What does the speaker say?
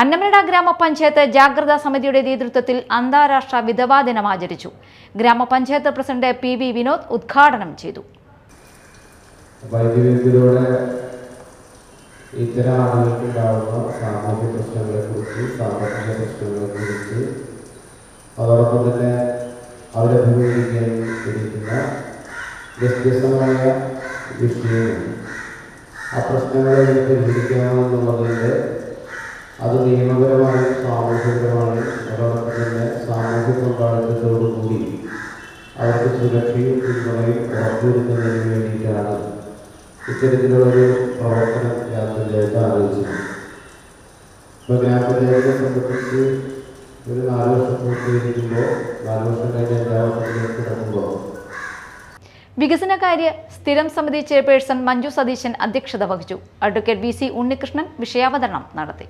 അന്നമനട ഗ്രാമപഞ്ചായത്ത് ജാഗ്രതാ സമിതിയുടെ നേതൃത്വത്തിൽ അന്താരാഷ്ട്ര വിധവാ ദിനം ആചരിച്ചു. ഗ്രാമപഞ്ചായത്ത് പ്രസിഡന്റ് പി വി വിനോദ് ഉദ്ഘാടനം ചെയ്തു. ഇത്തരം ആളുകൾക്കുണ്ടാകുന്ന സാമൂഹ്യ പ്രശ്നങ്ങളെക്കുറിച്ച് സാമ്പത്തിക പ്രശ്നങ്ങളെക്കുറിച്ച് അതോടൊപ്പം തന്നെ അവരഭിമുഖീകരിക്കുന്ന വ്യത്യസ്തമായ വിഷയങ്ങൾ. ആ പ്രശ്നങ്ങളെ പരിഹരിക്കണമെന്നുള്ളതിന്റെ അത് നിയമപരമായ സാമൂഹികപരമായും അതോടൊപ്പം തന്നെ സാമൂഹ്യ പങ്കാളിത്തത്തോടുകൂടി അവർക്ക് സുരക്ഷയും പിന്തുണയും ഉറപ്പുവരുത്തുന്നതിന് വേണ്ടിയിട്ടാണ് ഇത്തരത്തിലുള്ളൊരു പ്രവർത്തനം ഗ്രാമപഞ്ചായത്ത് ആലോചിച്ചത്. ഇപ്പോൾ ഗ്രാമപഞ്ചായത്തെ സംബന്ധിച്ച് ഒരു നാല് വർഷം പൂർത്തീകരിക്കുമ്പോൾ നാല് വർഷം കഴിഞ്ഞ് ഗ്രാമപഞ്ചായത്ത് വർഷത്തിലേക്ക് കിടക്കുമ്പോൾ വികസനകാര്യ സ്ഥിരം സമിതി ചെയർപേഴ്സൺ മഞ്ജു സതീശൻ അധ്യക്ഷത വഹിച്ചു. അഡ്വക്കേറ്റ് വി സി ഉണ്ണികൃഷ്ണൻ വിഷയാവതരണം നടത്തി.